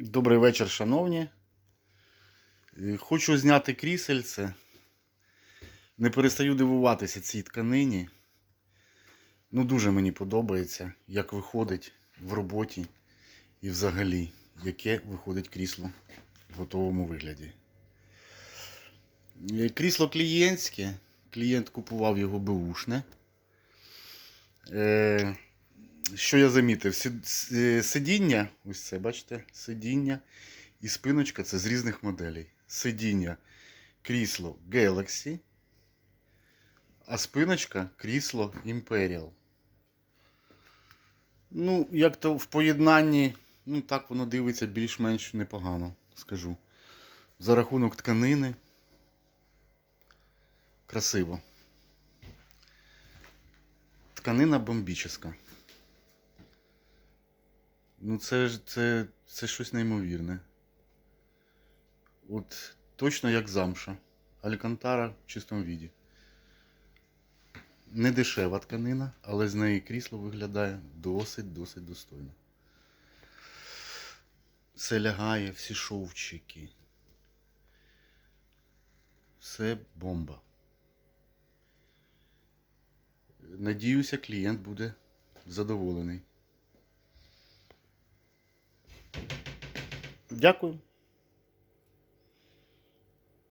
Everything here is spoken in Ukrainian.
Добрий вечір, шановні. Е, Хочу зняти крісельце. Не перестаю дивуватися цій тканині. Ну, дуже мені подобається, як виходить в роботі і взагалі, яке виходить крісло в готовому вигляді. Е, Крісло клієнтське. Клієнт купував його беушне. Що я замітив? Сидіння, ось це, бачите, сидіння і спиночка це з різних моделей. Сидіння крісло Galaxy, а спиночка крісло Imperial. Ну, як то в поєднанні, ну так воно дивиться більш-менш непогано, скажу. За рахунок тканини. Красиво. Тканина бомбічна. Ну, це ж це, це щось неймовірне. От точно як замша. Алькантара в чистому віді. Не дешева тканина, але з неї крісло виглядає досить-досить достойно. Все лягає, всі шовчики. Все бомба. Надіюся, клієнт буде задоволений. Дякую.